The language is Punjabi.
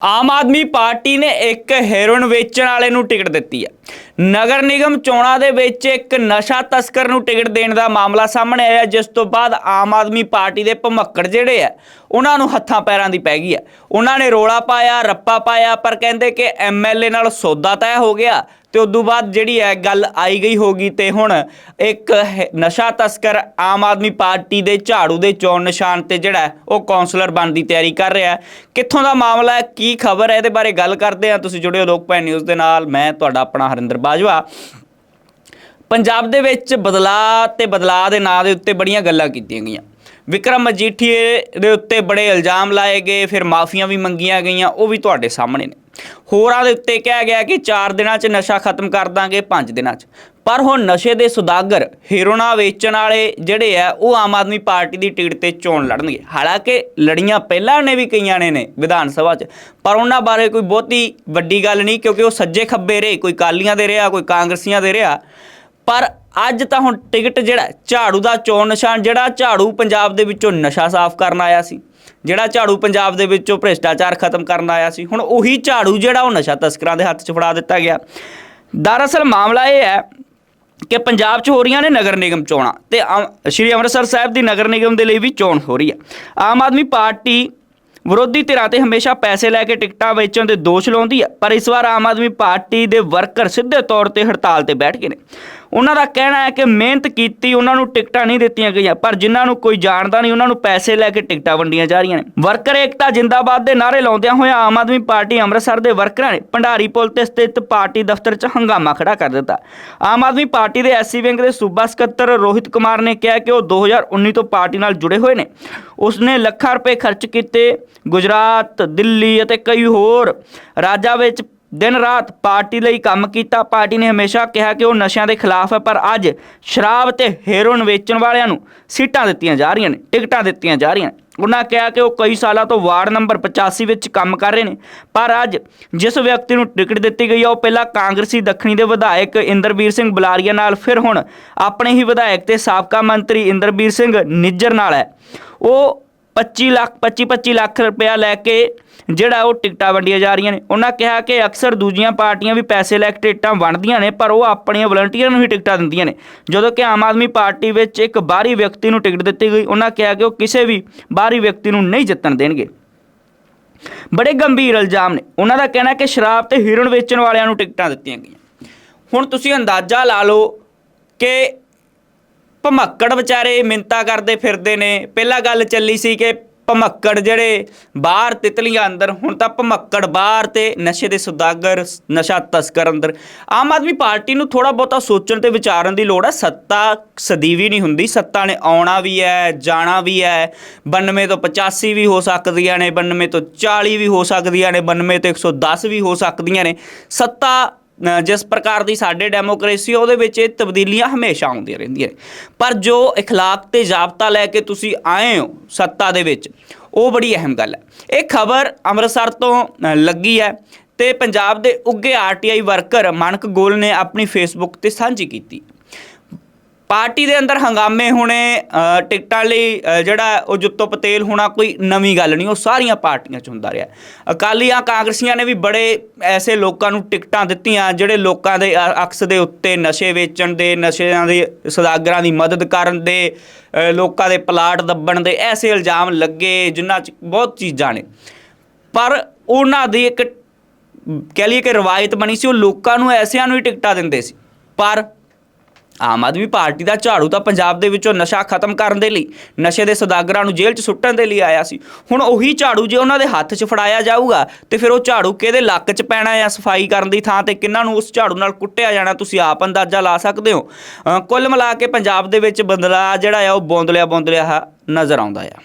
ਆਮ ਆਦਮੀ ਪਾਰਟੀ ਨੇ ਇੱਕ ਹੈਰੋਇਨ ਵੇਚਣ ਵਾਲੇ ਨੂੰ ਟਿਕਟ ਦਿੱਤੀ ਹੈ। ਨਗਰ ਨਿਗਮ ਚੋਣਾਂ ਦੇ ਵਿੱਚ ਇੱਕ ਨਸ਼ਾ ਤਸਕਰ ਨੂੰ ਟਿਕਟ ਦੇਣ ਦਾ ਮਾਮਲਾ ਸਾਹਮਣੇ ਆਇਆ, ਜਿਸ ਤੋਂ ਬਾਅਦ ਆਮ ਆਦਮੀ ਪਾਰਟੀ ਦੇ ਭਮੱਕੜ ਜਿਹੜੇ ਆ, ਉਹਨਾਂ ਨੂੰ ਹੱਥਾਂ ਪੈਰਾਂ ਦੀ ਪੈ ਗਈ ਹੈ ਉਹਨਾਂ ਨੇ ਰੋਲਾ ਪਾਇਆ, ਰੱਪਾ ਪਾਇਆ, ਪਰ ਕਹਿੰਦੇ ਕਿ ਐਮਐਲਏ ਨਾਲ ਸੌਦਾ ਤੈਅ ਹੋ ਗਿਆ ਤੇ ਉਦੋਂ ਬਾਅਦ ਜਿਹੜੀ ਹੈ ਗੱਲ ਆਈ ਗਈ ਹੋਗੀ ਤੇ ਹੁਣ ਇੱਕ ਨਸ਼ਾ ਤਸਕਰ ਆਮ ਆਦਮੀ ਪਾਰਟੀ ਦੇ ਝਾੜੂ ਦੇ ਚੋਣ ਨਿਸ਼ਾਨ ਤੇ ਜਿਹੜਾ ਉਹ ਕਾਉਂਸਲਰ ਬਣਨ ਦੀ ਤਿਆਰੀ ਕਰ ਰਿਹਾ ਕਿੱਥੋਂ ਦਾ ਮਾਮਲਾ ਹੈ, ਕੀ ਖਬਰ ਹੈ, ਇਹਦੇ ਬਾਰੇ ਗੱਲ ਕਰਦੇ ਹਾਂ। ਤੁਸੀਂ ਜੁੜਿਓ ਲੋਕਪਾਲ ਨਿਊਜ਼ ਦੇ ਨਾਲ, ਮੈਂ ਤੁਹਾਡਾ ਆਪਣਾ ਹਰਿੰਦਰ ਬਾਜਵਾ, ਪੰਜਾਬ ਦੇ ਵਿੱਚ ਬਦਲਾਅ ਤੇ ਬਦਲਾਅ ਦੇ ਨਾਂ ਦੇ ਉੱਤੇ ਬੜੀਆਂ ਗੱਲਾਂ ਕੀਤੀਆਂ ਗਈਆਂ। ਵਿਕਰਮ ਮਜੀਠੀਏ ਦੇ ਉੱਤੇ ਬੜੇ ਇਲਜ਼ਾਮ ਲਾਏ ਗਏ, ਫਿਰ ਮਾਫੀਆਂ ਵੀ ਮੰਗੀਆਂ ਗਈਆਂ, ਉਹ ਵੀ ਤੁਹਾਡੇ ਸਾਹਮਣੇ ਨੇ। ਹੋਰਾਂ ਦੇ ਉੱਤੇ ਕਿਹਾ ਗਿਆ ਕਿ 4 ਦਿਨਾਂ 'ਚ ਨਸ਼ਾ ਖਤਮ ਕਰ ਦਾਂਗੇ 5 ਦਿਨਾਂ 'ਚ। ਪਰ ਹੁਣ ਨਸ਼ੇ ਦੇ ਸੁਦਾਗਰ ਹੀਰੋਨਾ ਵੇਚਣ ਵਾਲੇ ਜਿਹੜੇ ਆ, ਉਹ ਆਮ ਆਦਮੀ ਪਾਰਟੀ ਦੀ ਟਿਕਟ ਤੇ ਚੋਣ ਲੜਨਗੇ। ਹਾਲਾਂਕਿ ਲੜੀਆਂ ਪਹਿਲਾਂ ਨੇ ਵੀ ਕਈਆਂ ਨੇ ਨੇ ਵਿਧਾਨ ਸਭਾ 'ਚ, ਪਰ ਉਹਨਾਂ ਬਾਰੇ ਕੋਈ ਬਹੁਤੀ ਵੱਡੀ ਗੱਲ ਨਹੀਂ, ਕਿਉਂਕਿ ਉਹ ਸੱਜੇ ਖੱਬੇ ਰਹੇ, ਕੋਈ ਕਾਲੀਆਂ ਦੇ ਰਿਹਾ, ਕੋਈ ਕਾਂਗਰਸੀਆਂ ਦੇ ਰਿਹਾ। ਪਰ ਅੱਜ ਤਾਂ ਹੁਣ ਟਿਕਟ ਜਿਹੜਾ ਝਾੜੂ ਦਾ ਚੋਣ ਨਿਸ਼ਾਨ, ਜਿਹੜਾ ਝਾੜੂ ਪੰਜਾਬ ਦੇ ਵਿੱਚੋਂ ਨਸ਼ਾ ਸਾਫ਼ ਕਰਨ ਆਇਆ ਸੀ, ਜਿਹੜਾ ਝਾੜੂ ਪੰਜਾਬ ਦੇ ਵਿੱਚੋਂ ਭ੍ਰਿਸ਼ਟਾਚਾਰ ਖਤਮ ਕਰਨ ਆਇਆ ਸੀ, ਹੁਣ ਉਹੀ ਝਾੜੂ ਜਿਹੜਾ ਉਹ ਨਸ਼ਾ ਤਸਕਰਾਂ ਦੇ ਹੱਥ 'ਚ ਫੜਾ ਦਿੱਤਾ ਗਿਆ। ਦਰਅਸਲ ਮਾਮਲਾ ਇਹ ਹੈ ਕਿ ਪੰਜਾਬ 'ਚ ਹੋ ਰਹੀਆਂ ਨੇ ਨਗਰ ਨਿਗਮ ਚੋਣਾਂ ਤੇ ਅਮ- ਸ਼੍ਰੀ ਅੰਮ੍ਰਿਤਸਰ ਸਾਹਿਬ ਦੀ ਨਗਰ ਨਿਗਮ ਦੇ ਲਈ ਵੀ ਚੋਣ ਹੋ ਰਹੀ ਹੈ। ਆਮ ਆਦਮੀ ਪਾਰਟੀ ਵਿਰੋਧੀ ਧਿਰਾਂ ਤੇ ਹਮੇਸ਼ਾ ਪੈਸੇ ਲੈ ਕੇ ਟਿਕਟਾਂ ਵੇਚਣ ਦੇ ਦੋਸ਼ ਲਾਉਂਦੀ ਹੈ, ਪਰ ਇਸ ਵਾਰ ਆਮ ਆਦਮੀ ਪਾਰਟੀ ਦੇ ਵਰਕਰ ਸਿੱਧੇ ਤੌਰ ਤੇ ਹੜਤਾਲ ਤੇ ਬੈਠ ਗਏ ਨੇ। ਉਹਨਾਂ ਦਾ ਕਹਿਣਾ ਹੈ ਕਿ ਮਿਹਨਤ ਕੀਤੀ, ਉਹਨਾਂ ਨੂੰ ਟਿਕਟਾਂ ਨਹੀਂ ਦਿੱਤੀਆਂ ਗਈਆਂ, ਪਰ ਜਿਨ੍ਹਾਂ ਨੂੰ ਕੋਈ ਜਾਣਦਾ ਨਹੀਂ, ਉਹਨਾਂ ਨੂੰ ਪੈਸੇ ਲੈ ਕੇ ਟਿਕਟਾਂ ਵੰਡੀਆਂ ਜਾ ਰਹੀਆਂ ਨੇ। ਵਰਕਰ ਏਕਤਾ ਜਿੰਦਾਬਾਦ ਦੇ ਨਾਅਰੇ ਲਾਉਂਦਿਆਂ ਹੋਇਆਂ ਆਮ ਆਦਮੀ ਪਾਰਟੀ ਅੰਮ੍ਰਿਤਸਰ ਦੇ ਵਰਕਰਾਂ ਨੇ ਭੰਡਾਰੀ ਪੁਲ ਤੇ ਸਥਿਤ ਪਾਰਟੀ ਦਫ਼ਤਰ 'ਚ ਹੰਗਾਮਾ ਖੜਾ ਕਰ ਦਿੱਤਾ। ਆਮ ਆਦਮੀ ਪਾਰਟੀ ਦੇ ਐਸਸੀ ਵਿੰਗ ਦੇ ਸੂਬਾ ਸਕੱਤਰ ਰੋਹਿਤ ਕੁਮਾਰ ਨੇ ਕਿਹਾ ਕਿ ਉਹ 2019 ਤੋਂ ਪਾਰਟੀ ਨਾਲ ਜੁੜੇ ਹੋਏ ਨੇ। ਉਸਨੇ ਲੱਖਾਂ ਰੁਪਏ ਖਰਚ ਕੀਤੇ, ਗੁਜਰਾਤ, ਦਿੱਲੀ ਅਤੇ ਕਈ ਹੋਰ ਰਾਜਾਂ ਵਿੱਚ ਦਿਨ ਰਾਤ ਪਾਰਟੀ ਲਈ ਕੰਮ ਕੀਤਾ। ਪਾਰਟੀ ਨੇ ਹਮੇਸ਼ਾ ਕਿਹਾ ਕਿ ਉਹ ਨਸ਼ਿਆਂ ਦੇ ਖਿਲਾਫ ਹੈ, ਪਰ ਅੱਜ ਸ਼ਰਾਬ ਤੇ ਹੈਰੋਇਨ ਵੇਚਣ ਵਾਲਿਆਂ ਨੂੰ ਸੀਟਾਂ ਦਿੱਤੀਆਂ ਜਾ ਰਹੀਆਂ ਨੇ, ਟਿਕਟਾਂ ਦਿੱਤੀਆਂ ਜਾ ਰਹੀਆਂ ਉਹਨਾਂ ਕਿਹਾ ਕਿ ਉਹ ਕਈ ਸਾਲਾਂ ਤੋਂ ਵਾਰਡ ਨੰਬਰ 85 ਵਿੱਚ ਕੰਮ ਕਰ ਰਹੇ ਨੇ, ਪਰ ਅੱਜ ਜਿਸ ਵਿਅਕਤੀ ਨੂੰ ਟਿਕਟ ਦਿੱਤੀ ਗਈ ਹੈ ਉਹ ਪਹਿਲਾਂ ਕਾਂਗਰਸੀ ਦੱਖਣੀ ਦੇ ਵਿਧਾਇਕ ਇੰਦਰਬੀਰ ਸਿੰਘ ਬੁਲਾਰੀਆ ਨਾਲ, ਫਿਰ ਹੁਣ ਆਪਣੇ ਹੀ ਵਿਧਾਇਕ ਤੇ ਸਾਬਕਾ ਮੰਤਰੀ ਇੰਦਰਬੀਰ ਸਿੰਘ ਨਿੱਜਰ ਨਾਲ ਹੈ। ਉਹ 25 ਲੱਖ 25 25 ਲੱਖ ਰੁਪਇਆ ਲੈ ਕੇ ਜਿਹੜਾ ਉਹ ਟਿਕਟਾਂ ਵੰਡੀਆਂ ਜਾ ਰਹੀਆਂ ਨੇ। ਉਹਨਾਂ ਕਿਹਾ ਕਿ ਅਕਸਰ ਦੂਜੀਆਂ ਪਾਰਟੀਆਂ ਵੀ ਪੈਸੇ ਲੈ ਕੇ ਟਿਕਟਾਂ ਵੰਡਦੀਆਂ ਨੇ, ਪਰ ਉਹ ਆਪਣੀਆਂ ਵਲੰਟੀਅਰਾਂ ਨੂੰ ਹੀ ਟਿਕਟਾਂ ਦਿੰਦੀਆਂ ਨੇ। ਜਦੋਂ ਕਿ ਆਮ ਆਦਮੀ ਪਾਰਟੀ ਵਿੱਚ ਇੱਕ ਬਾਹਰੀ ਵਿਅਕਤੀ ਨੂੰ ਟਿਕਟ ਦਿੱਤੀ ਗਈ, ਉਹਨਾਂ ਕਿਹਾ ਕਿ ਉਹ ਕਿਸੇ ਵੀ ਬਾਹਰੀ ਵਿਅਕਤੀ ਨੂੰ ਨਹੀਂ ਜਿੱਤਣ ਦੇਣਗੇ। ਬੜੇ ਗੰਭੀਰ ਇਲਜ਼ਾਮ ਨੇ। ਉਹਨਾਂ ਦਾ ਕਹਿਣਾ ਕਿ ਸ਼ਰਾਬ ਤੇ ਹੀਰੋਇਨ ਵੇਚਣ ਵਾਲਿਆਂ ਨੂੰ ਟਿਕਟਾਂ ਦਿੱਤੀਆਂ ਗਈਆਂ। ਹੁਣ ਤੁਸੀਂ ਅੰਦਾਜ਼ਾ ਲਾ ਲਓ ਕਿ ਭਮੱਕੜ ਵਿਚਾਰੇ ਮਿੰਤਾ ਕਰਦੇ ਫਿਰਦੇ ਨੇ। ਪਹਿਲਾਂ ਗੱਲ ਚੱਲੀ ਸੀ ਕਿ ਭਮੱਕੜ ਜਿਹੜੇ ਬਾਹਰ ਤਿਤਲੀਆਂ ਅੰਦਰ, ਹੁਣ ਤਾਂ ਭਮੱਕੜ ਬਾਹਰ ਤੇ ਨਸ਼ੇ ਦੇ ਸੁਦਾਗਰ, ਨਸ਼ਾ ਤਸਕਰ ਅੰਦਰ। ਆਮ ਆਦਮੀ ਪਾਰਟੀ ਨੂੰ ਥੋੜਾ ਬਹੁਤਾ ਸੋਚਣ ਤੇ ਵਿਚਾਰਨ ਦੀ ਲੋੜ ਹੈ ਸੱਤਾ ਸਦੀਵੀ ਨਹੀਂ ਹੁੰਦੀ। ਸੱਤਾ ਨੇ ਆਉਣਾ ਵੀ ਹੈ, ਜਾਣਾ ਵੀ ਹੈ। 92 ਤੋਂ 85 ਵੀ ਹੋ ਸਕਦੀਆਂ ਨੇ 92 ਤੋਂ 40 ਵੀ ਹੋ ਸਕਦੀਆਂ ਨੇ 92 ਤੋਂ 110 ਵੀ ਹੋ ਸਕਦੀਆਂ ਨੇ। ਸੱਤਾ ਜਿਸ ਪ੍ਰਕਾਰ ਦੀ ਸਾਡੇ ਡੈਮੋਕ੍ਰੇਸੀ ਉਹਦੇ ਵਿੱਚ ਇਹ ਤਬਦੀਲੀਆਂ ਹਮੇਸ਼ਾ ਆਉਂਦੀਆਂ ਰਹਿੰਦੀਆਂ ਨੇ ਪਰ ਜੋ اخلاق ਤੇ ਜ਼ਾਬਤਾ ਲੈ ਕੇ ਤੁਸੀਂ ਆਏ ਹੋ ਸੱਤਾ ਦੇ ਵਿੱਚ ਉਹ ਬੜੀ ਅਹਿਮ ਗੱਲ ਹੈ ਇਹ ਖਬਰ ਅੰਮ੍ਰਿਤਸਰ ਤੋਂ ਅ, ਲੱਗੀ ਹੈ ਤੇ ਪੰਜਾਬ ਦੇ ਉੱਗੇ ਆਰਟੀਆਈ ਵਰਕਰ ਮਾਨਕ ਗੋਲ ਨੇ ਆਪਣੀ ਫੇਸਬੁੱਕ ਤੇ ਸਾਂਝੀ ਕੀਤੀ ਪਾਰਟੀ ਦੇ ਅੰਦਰ ਹੰਗਾਮੇ ਹੋਣੇ ਟਿਕਟਾਂ ਲਈ ਜਿਹੜਾ ਉਹ ਜੁੱਤੋ ਪਤੇਲ ਹੋਣਾ ਕੋਈ ਨਵੀਂ ਗੱਲ ਨਹੀਂ, ਉਹ ਸਾਰੀਆਂ ਪਾਰਟੀਆਂ 'ਚ ਹੁੰਦਾ ਰਿਹਾ। ਅਕਾਲੀਆਂ ਕਾਂਗਰਸੀਆਂ ਨੇ ਵੀ ਬੜੇ ਐਸੇ ਲੋਕਾਂ ਨੂੰ ਟਿਕਟਾਂ ਦਿੱਤੀਆਂ, ਜਿਹੜੇ ਲੋਕਾਂ ਦੇ ਅਕਸ ਦੇ ਉੱਤੇ ਨਸ਼ੇ ਵੇਚਣ ਦੇ, ਨਸ਼ਿਆਂ ਦੇ ਸਦਾਗਰਾਂ ਦੀ ਮਦਦ ਕਰਨ ਦੇ ਲੋਕਾਂ ਦੇ ਪਲਾਟ ਦੱਬਣ ਦੇ ਐਸੇ ਇਲਜ਼ਾਮ ਲੱਗੇ, ਜਿਨ੍ਹਾਂ 'ਚ ਬਹੁਤ ਚੀਜ਼ਾਂ ਨੇ। ਪਰ ਉਹਨਾਂ ਦੀ ਇੱਕ, ਕਹਿ ਲਈਏ ਕਿ ਰਵਾਇਤ ਬਣੀ ਸੀ, ਉਹ ਲੋਕਾਂ ਨੂੰ ਐਸਿਆਂ ਨੂੰ ਹੀ ਟਿਕਟਾਂ ਦਿੰਦੇ ਸੀ। ਪਰ ਆਮ ਆਦਮੀ ਪਾਰਟੀ ਦਾ ਝਾੜੂ ਤਾਂ ਪੰਜਾਬ ਦੇ ਵਿੱਚੋਂ ਨਸ਼ਾ ਖਤਮ ਕਰਨ ਦੇ ਲਈ, ਨਸ਼ੇ ਦੇ ਸੌਦਾਗਰਾਂ ਨੂੰ ਜੇਲ੍ਹ 'ਚ ਸੁੱਟਣ ਦੇ ਲਈ ਆਇਆ ਸੀ। ਹੁਣ ਉਹੀ ਝਾੜੂ ਜੇ ਉਹਨਾਂ ਦੇ ਹੱਥ 'ਚ ਫੜਾਇਆ ਜਾਊਗਾ, ਤੇ ਫਿਰ ਉਹ ਝਾੜੂ ਕਿਹਦੇ ਲੱਕ 'ਚ ਪੈਣਾ ਆ ਸਫ਼ਾਈ ਕਰਨ ਦੀ ਥਾਂ ਤੇ ਕਿੰਨਾਂ ਨੂੰ ਉਸ ਝਾੜੂ ਨਾਲ ਕੁੱਟਿਆ ਜਾਣਾ ਤੁਸੀਂ ਆਪ ਅੰਦਾਜ਼ਾ ਲਾ ਸਕਦੇ ਹੋ। ਕੁੱਲ ਮਿਲਾ ਕੇ ਪੰਜਾਬ ਦੇ ਵਿੱਚ ਬਦਲਾਅ ਜਿਹੜਾ ਆ, ਉਹ ਬੌਂਦਲਿਆ ਬੌਂਦਲਿਆ ਨਜ਼ਰ ਆਉਂਦਾ ਆ।